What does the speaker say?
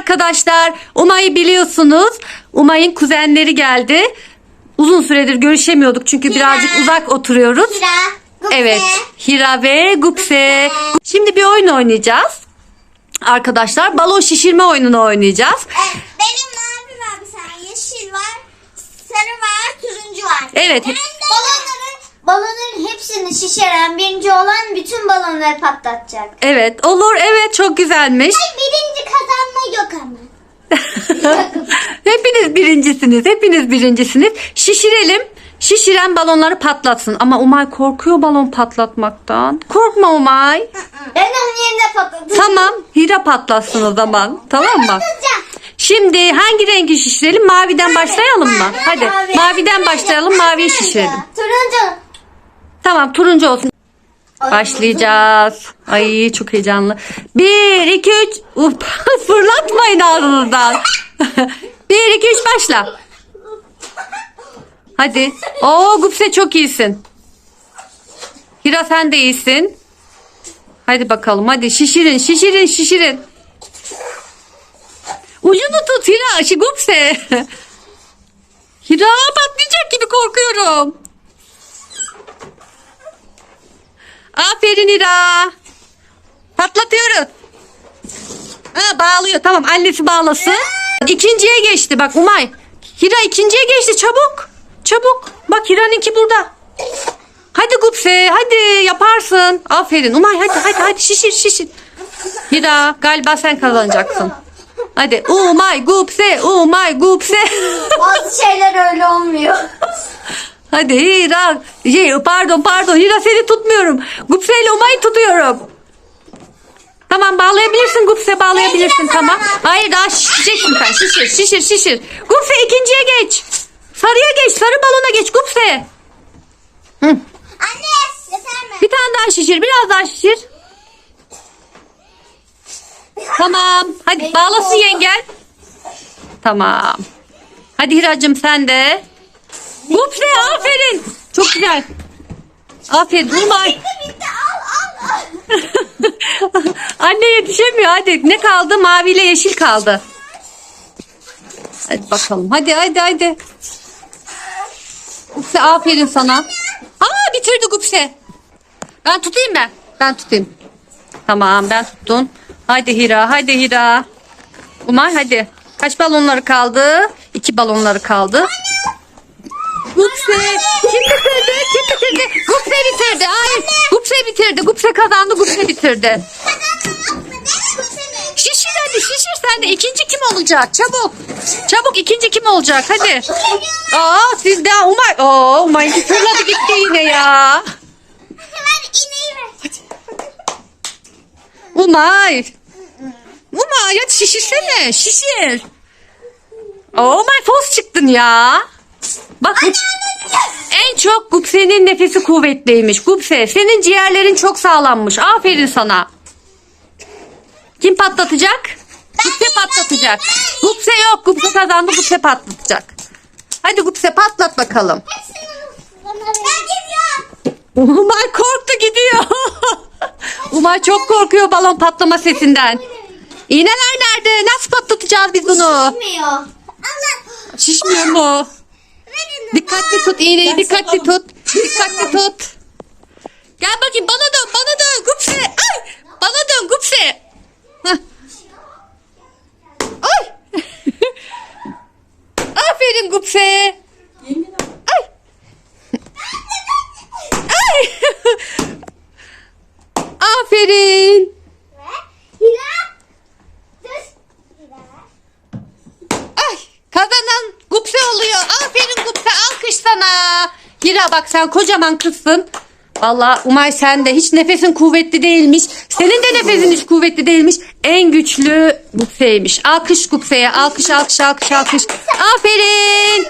arkadaşlar. Umay'ı biliyorsunuz. Umay'ın kuzenleri geldi. Uzun süredir görüşemiyorduk çünkü birazcık uzak oturuyoruz. Hira. Gupse. Evet. Hira ve Gupse. Şimdi bir oyun oynayacağız. Arkadaşlar balon şişirme oyununu oynayacağız. Evet, benim mavi var bir tane. Yeşil var. Sarı var. Turuncu var. Evet. Balonların, balonların hepsini şişiren birinci olan bütün balonları patlatacak. Evet olur evet çok güzelmiş. Kazanma yok ama. hepiniz birincisiniz hepiniz birincisiniz. Şişirelim. Şişiren balonları patlatsın. Ama Umay korkuyor balon patlatmaktan. Korkma Umay. Ben onun yerine patlatacağım. Tamam Hira patlatsın o zaman. Tamam mı? Şimdi hangi rengi şişirelim? Maviden başlayalım mı? Hadi mavi. maviden başlayalım maviyi şişirelim. Turuncu. Tamam turuncu olsun. Başlayacağız. Ay çok heyecanlı. Bir, iki, üç. Up, fırlatmayın ağzınızdan. Bir, iki, üç başla. Hadi. Oo Gupse çok iyisin. Hira sen de iyisin. Hadi bakalım hadi şişirin şişirin şişirin. Ucunu tut Hira. Şey, Gupse. Hira patlayacak gibi korkuyorum. Aferin Hira. Patlatıyoruz. Ha, bağlıyor tamam annesi bağlasın. İkinciye geçti bak Umay. Hira ikinciye geçti çabuk. Çabuk. Bak Hira'nınki burada. Hadi Gupse hadi yaparsın. Aferin Umay hadi hadi hadi şişir şişir. Hira galiba sen kazanacaksın. Hadi Umay Gupse Umay Gupse. Bazı şeyler öyle olmuyor. Hadi Hira. Şey, pardon pardon Hira seni tutmuyorum. Gupse ile Umay'ı tutuyorum. Tamam bağlayabilirsin Gupse bağlayabilirsin tamam. Hayır daha şişeceksin sen şişir şişir şişir. Gupse ikinciye geç. Sarıya geç sarı balona geç Gupse. Hı. Anne yeter mi? Bir tane daha şişir biraz daha şişir. Tamam hadi bağlasın yengen. Tamam. Hadi Hiracığım sen de. Gupse aferin. Çok güzel. Aferin Umay. Bitti bitti al al al. Anne yetişemiyor hadi. Ne kaldı? Mavi ile yeşil kaldı. Hadi bakalım. Hadi hadi hadi. Gupse aferin sana. Aa bitirdi Gupse. Ben tutayım ben. Ben tutayım. Tamam ben tuttum. Hadi Hira hadi Hira. Umay hadi. Kaç balonları kaldı? İki balonları kaldı. Gupse. Kim bitirdi? Kim bitirdi? Gupse bitirdi. Hayır. Gupse bitirdi. Gupse kazandı. Gupse bitirdi. Şişir hadi şişir sen de. İkinci kim olacak? Çabuk. Çabuk ikinci kim olacak? Hadi. Aa siz daha Umay. Oo Umay fırladı gitti yine ya. Umay. Umay hadi şişirsene. Şişir. Oo Umay fos çıktın ya. Bak bu- en çok Gupse'nin nefesi kuvvetliymiş. Gupse senin ciğerlerin çok sağlammış. Aferin sana. Kim patlatacak? Gupse patlatacak. Gupse yok. Gupse kazandı. Gupse patlatacak. Hadi Gupse patlat bakalım. Umay korktu gidiyor. Umay çok korkuyor balon patlama sesinden. İğneler nerede? Nasıl patlatacağız biz bunu? Allah. Şişmiyor mu? Dikkatli tut iğneyi dikkatli tut. Dikkatli tut. Gel bakayım bana dön bana dön Gupse. Ay bana dön Gupse. Hah. Ay. Aferin Gupse. Ay. Ay. Aferin. Ay kazanan Gupse oluyor. Aferin Hira bak sen kocaman kızsın. Valla Umay sen de hiç nefesin kuvvetli değilmiş. Senin de nefesin hiç kuvvetli değilmiş. En güçlü Gupse'ymiş. Alkış Gupse'ye. Alkış alkış alkış alkış. Aferin.